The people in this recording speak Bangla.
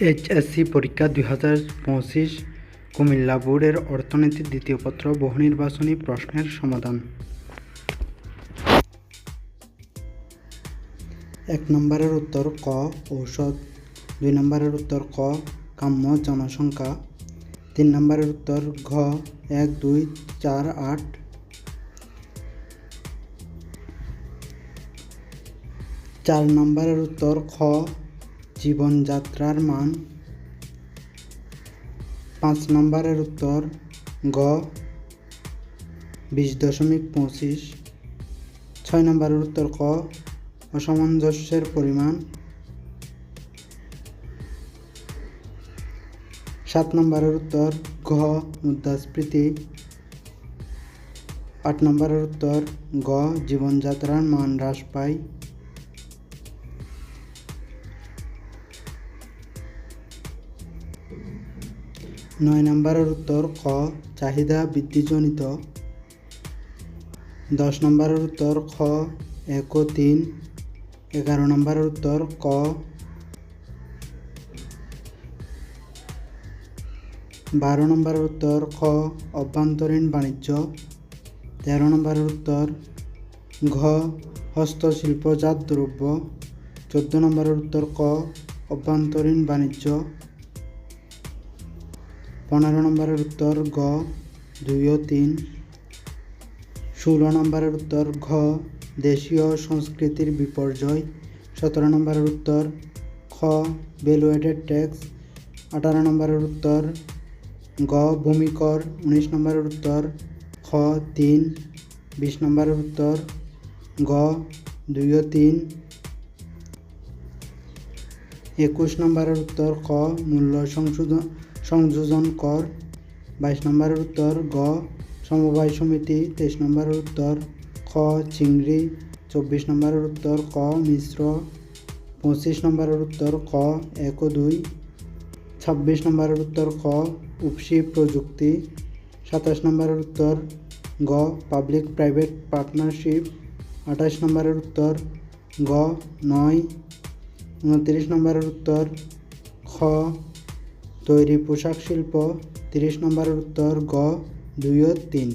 এইচএসসি পরীক্ষা দুই হাজার পঁচিশ কুমিল্লা বোর্ডের অর্থনীতির দ্বিতীয় পত্র বহু নির্বাচনী প্রশ্নের সমাধান। এক নম্বরের উত্তর ক, ঔষধ। দুই নম্বরের উত্তর ক, কাম্য জনসংখ্যা। তিন নম্বরের উত্তর ঘ, এক, দুই, চার, আট। চার নম্বরের উত্তর খ জীবনযাত্রার মান। পাঁচ নম্বরের উত্তর, গ, বিশ দশমিক পঁচিশ। ছয় নম্বরের উত্তর, ক, অসামঞ্জস্যের পরিমাণ। সাত নম্বরের উত্তর, ঘ, মুদ্রাস্ফীতি। আট নম্বরের উত্তর, গ, জীবনযাত্রার মান হ্রাস পায়। নয় নম্বরের উত্তর ক, চাহিদা বৃদ্ধিজনিত। দশ নম্বরের উত্তর খ, এক তিন। এগারো নম্বরের উত্তর ক। বারো নম্বরের উত্তর খ, অভ্যন্তরীণ বাণিজ্য। তেরো নম্বরের উত্তর ঘ হস্তশিল্পজাত দ্রব্য। চোদ্দ নম্বরের উত্তর ক, অভ্যন্তরীণ বাণিজ্য। পনেরো নম্বরের উত্তর গ দুই ও তিন। ষোলো নম্বরের উত্তর ঘ, দেশীয় সংস্কৃতির বিপর্যয়। সতেরো নম্বরের উত্তর খ ভ্যালুয়েটেড ট্যাক্স আঠারো নম্বরের উত্তর গ ভূমিকর। উনিশ নম্বরের উত্তর খ, তিন। বিশ নম্বরের উত্তর গ দুই ও তিন। একুশ নম্বরের উত্তর ক, মূল্য সংশোধন, সংযোজন কর। বাইশ নম্বরের উত্তর গ, সমবায় সমিতি। তেইশ নম্বরের উত্তর খ, চিংড়ি। চব্বিশ নম্বরের উত্তর ক, মিশ্র। পঁচিশ নম্বরের উত্তর ক, এক দুই। ছাব্বিশ নম্বরের উত্তর ক উপসি প্রযুক্তি। সাতাশ নম্বরের উত্তর গ, পাবলিক প্রাইভেট পার্টনারশিপ। আঠাশ নম্বরের উত্তর গ, নয়। উনত্রিশ নম্বরের উত্তর খ তৈরি পোশাক শিল্প তিরিশ নম্বরের উত্তর গ দুই ও তিন।